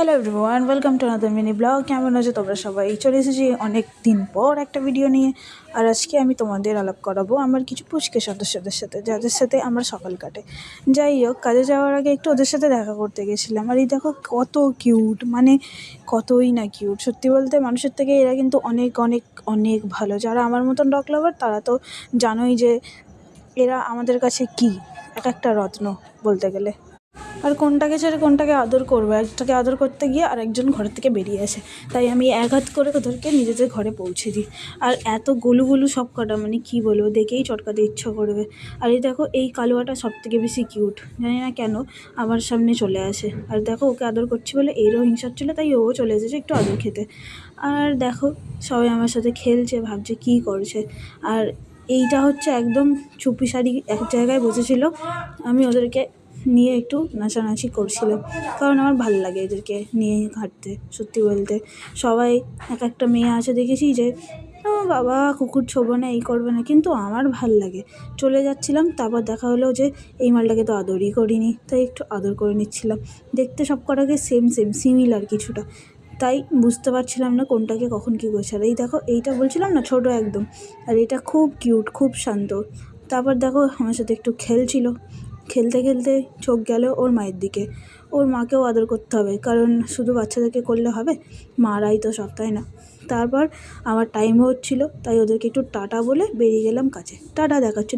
Hello everyone welcome to another mini vlog কেমন আছো তোমরা সবাই? চলে এসেছি অনেক দিন পর একটা ভিডিও নিয়ে। আর আজকে আমি তোমাদের আলাপ করাবো আমার কিছু পুচকে সদস্যদের সাথে, যাদের সাথে আমার সকাল কাটে। যাই হোক, কাজে যাওয়ার আগে একটু ওদের সাথে দেখা করতে গেছিলাম। আর এই দেখো কত কিউট মানে কতই না কিউট সত্যি বলতে মানুষের থেকে এরা কিন্তু অনেক অনেক অনেক ভালো। যারা আমার মতন ডগ লাভার তারা তো জানোই যে এরা আমাদের কাছে কী, এক একটা রত্ন বলতে গেলে। আর কোনটাকে ছেড়ে কোনটাকে আদর করব? একটাকে আদর করতে গিয়ে আর একজন ঘর থেকে বেরিয়ে আসে। তাই আমি এক হাত করে ওদেরকে নিজেদের ঘরে পৌঁছে দিই। আর এত গোলু গোলু সব কটা মানে কী বলব, দেখেই চটকাতে ইচ্ছা করবে। আর এই দেখো, এই কালোয়াটা সব থেকে বেশি কিউট জানি না কেন, আমার সামনে চলে আসে। আর দেখো, ওকে আদর করছি বলে এরও হিংসার ছিল তাই ও চলে এসেছে একটু আদর খেতে। আর দেখো, সবাই আমার সাথে খেলছে, ভাবছে কী করছে। আর এইটা হচ্ছে একদম চুপি শাড়ি এক জায়গায় বসেছিল। আমি ওদেরকে নিয়ে একটু নাচানাচি করছিলাম কারণ আমার ভালো লাগে এদেরকে নিয়ে হাঁটতে সত্যি বলতে। সবাই এক একটা মেয়ে আছে দেখেছি যে বাবা, কুকুর ছোবো না, এই করবে না। কিন্তু আমার ভালো লাগে। চলে যাচ্ছিলাম, তারপর দেখা হলো যে, এই মালটাকে তো আদরই করিনি, তাই একটু আদর করে নিচ্ছিলাম। দেখতে সব কটাকে সেম সেম সিমিলার কিছুটা। তাই বুঝতে পারছিলাম না কোনটাকে কখন কী করছে। আর এই দেখো, এইটা বলছিলাম না, ছোটো একদম। আর এটা খুব কিউট খুব শান্ত। তারপর দেখো, আমার সাথে একটু খেলছিল। খেলতে খেলতে চোখ গেল ওর মায়ের দিকে। ওর মাকেও আদর করতে হবে, কারণ শুধু বাচ্চাদেরকে করলে হবে? মারাই তো সব, তাই না? তারপর আমার টাইম হচ্ছিল, তাই ওদেরকে একটু টাটা বলে বেরিয়ে গেলাম কাছে। টাটা দেখাচ্ছে।